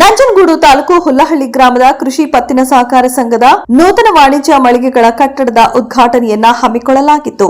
ನಂಜನಗೂಡು ತಾಲೂಕು ಹುಲ್ಲಹಳ್ಳಿ ಗ್ರಾಮದ ಕೃಷಿ ಪತ್ತಿನ ಸಹಕಾರ ಸಂಘದ ನೂತನ ವಾಣಿಜ್ಯ ಮಳಿಗೆಗಳ ಕಟ್ಟಡದ ಉದ್ಘಾಟನೆಯನ್ನ ಹಮ್ಮಿಕೊಳ್ಳಲಾಗಿತ್ತು.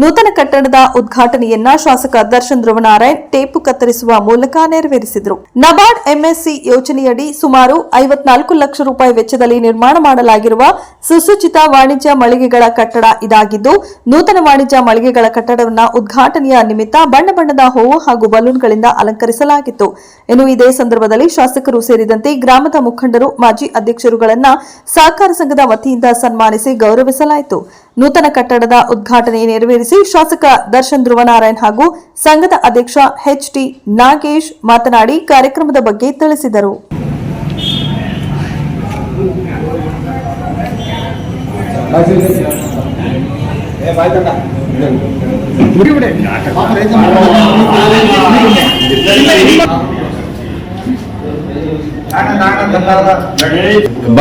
ನೂತನ ಕಟ್ಟಡದ ಉದ್ಘಾಟನೆಯನ್ನ ಶಾಸಕ ದರ್ಶನ್ ಧ್ರುವನಾರಾಯಣ್ ಟೇಪು ಕತ್ತರಿಸುವ ಮೂಲಕ ನೆರವೇರಿಸಿದರು. ನಬಾರ್ಡ್ ಎಂಎಸ್ಸಿ ಯೋಜನೆಯಡಿ ಸುಮಾರು ಐವತ್ನಾಲ್ಕು ಲಕ್ಷ ರೂಪಾಯಿ ವೆಚ್ಚದಲ್ಲಿ ನಿರ್ಮಾಣ ಮಾಡಲಾಗಿರುವ ಸುಸೂಚಿತ ವಾಣಿಜ್ಯ ಮಳಿಗೆಗಳ ಕಟ್ಟಡ ಇದಾಗಿದ್ದು, ನೂತನ ವಾಣಿಜ್ಯ ಮಳಿಗೆಗಳ ಕಟ್ಟಡವನ್ನು ಉದ್ಘಾಟನೆಯ ನಿಮಿತ್ತ ಬಣ್ಣ ಬಣ್ಣದ ಹೂವು ಹಾಗೂ ಬಲೂನ್ಗಳಿಂದ ಅಲಂಕರಿಸಲಾಗಿತ್ತು. ಇನ್ನು ಇದೇ ಸಂದರ್ಭದಲ್ಲಿ ಶಾಸಕರು ಸೇರಿದಂತೆ ಗ್ರಾಮದ ಮುಖಂಡರು, ಮಾಜಿ ಅಧ್ಯಕ್ಷರುಗಳನ್ನ ಸಹಕಾರ ಸಂಘದ ವತಿಯಿಂದ ಸನ್ಮಾನಿಸಿ ಗೌರವಿಸಲಾಯಿತು. ನೂತನ ಕಟ್ಟಡದ ಉದ್ಘಾಟನೆ ನೆರವೇರಿಸಿ ಶಾಸಕ ದರ್ಶನ್ ಧ್ರುವನಾರಾಯಣ್ ಹಾಗೂ ಸಂಘದ ಅಧ್ಯಕ್ಷ ಎಚ್ ಟಿ ನಾಗೇಶ್ ಮಾತನಾಡಿ ಕಾರ್ಯಕ್ರಮದ ಬಗ್ಗೆ ತಿಳಿಸಿದರು. ನಮ್ಮ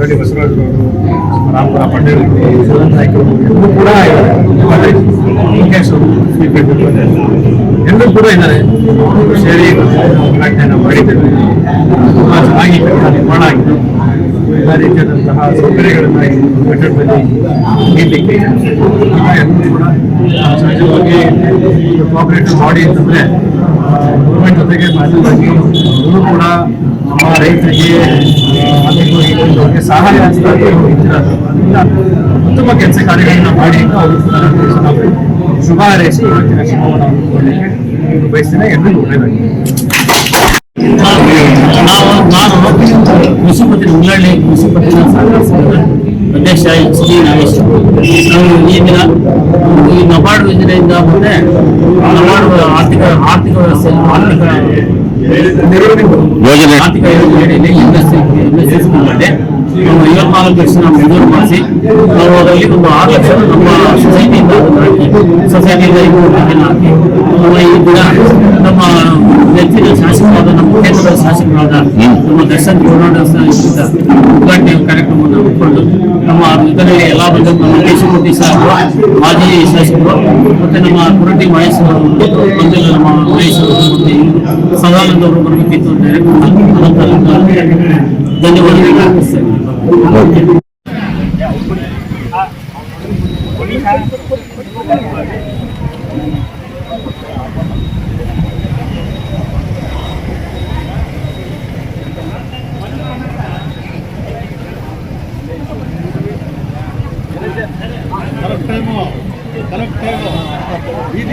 ರೆಡ್ಡಿ ಬಸವರಾಜರವರು ರಾಮಪುರ ಪಂಡಿತರು ಸುರೇಂದ್ರ ನಾಯ್ಕರು ಎಲ್ಲರೂ ಕೂಡ ಇದ್ದಾರೆ. ಅವರು ಎಲ್ಲರೂ ಕೂಡ ಇದ್ದಾರೆ. ಸೇರಿ ಉದ್ಘಾಟನೆಯನ್ನ ಮಾಡಿದ್ದೇವೆ ತುಂಬ ಚೆನ್ನಾಗಿ ನಿರ್ಮಾಣ ಆಗಿದೆ. ಎಲ್ಲ ರೀತಿಯಾದಂತಹ ಸೌಕರ್ಯಗಳನ್ನು ಈ ಕಟ್ಟಡದಲ್ಲಿ ನೀಡಲಿಕ್ಕೆ ಸಹಜವಾಗಿ ಕೋಆಪರೇಟಿವ್ ಬಾಡಿ ಅಂತಂದ್ರೆ ಗೌರ್ಮೆಂಟ್ ಜೊತೆಗೆ ಸಹಜವಾಗಿ ಅವರು ಕೂಡ ನಮ್ಮ ರೈತರಿಗೆ ಅದಕ್ಕೂ ಸಹಾಯ ಉತ್ತಮ ಕೆಲಸ ಕಾರ್ಯಗಳನ್ನು ಮಾಡಿ ಶುಭ ಹಾರೈಸಿ ಇವತ್ತಿನ ಶುಭವನ್ನು ಹಮ್ಮಿಕೊಳ್ಳಿಕ್ಕೆ ಬಯಸ್ತೇನೆ ಎಲ್ಲರಿಗೂ ಒಳ್ಳೆಯದಾಗಿದೆ ನಾವು ನಾನು ಕೃಷಿ ಪತ್ತಿನ ಉಳ್ಳಳ್ಳಿ ಕೃಷಿ ಪತ್ತಿನ ಅಧ್ಯಕ್ಷ ಎಚ್ ಡಿ ನಾಗೇಶ್ ನಾವು ಈ ದಿನ ಈ ನಬಾರ್ಡ್ ಯೋಜನೆಯಿಂದ ಮತ್ತೆ ನಬಾರ್ಡ್ ಆರ್ಥಿಕ ಆರ್ಥಿಕ ವ್ಯವಸ್ಥೆ ಆರ್ಥಿಕ ಯೋಜನೆ ಸ್ಕೂಲಲ್ಲಿ ನಾವು ಐವತ್ನಾಲ್ಕು ಲಕ್ಷ ನಾವು ಮಂಜೂರು ಮಾಡಿಸಿ ನಾವು ಅದರಲ್ಲಿ ಒಂದು ಆರು ಲಕ್ಷ ನಮ್ಮ ಸೊಸೈಟಿಯಿಂದ ಹಾಕಿ. ಸೊಸೈಟಿಯಿಂದ ಐನೂರು ರೂಪಾಯಿನ ಹಾಕಿ. ಈ ದಿನ ನಮ್ಮ ನೆಚ್ಚಿನ ಶಾಸಕರಾದ ನಮ್ಮ ಕ್ಷೇತ್ರದ ಶಾಸಕರಾದ ನಮ್ಮ ದರ್ಶನ್ ಗೌಡ ಉದ್ಘಾಟನೆ ಕಾರ್ಯಕ್ರಮವನ್ನು ಒಪ್ಪಿಕೊಂಡು ನಮ್ಮ ಇದರಲ್ಲಿ ಎಲ್ಲ ಬಂದ ನಮ್ಮ ದೇಶಮೂರ್ತಿ ಸಾಹೇಬರು ಮಾಜಿ ಶಾಸಕರು ಮತ್ತೆ ನಮ್ಮ ಕುರಟಿ ಮಹೇಶ್ ಅವರು, ಮತ್ತು ನಮ್ಮ ಮಹೇಶ್ ಅವರು ಸದಾನಂದ ಅವರು ಬರಬೇಕಿತ್ತು ಅಂತ ధన్యవాదాలు. కరెక్ట్ టైము కరెక్ట్ టైము ఇది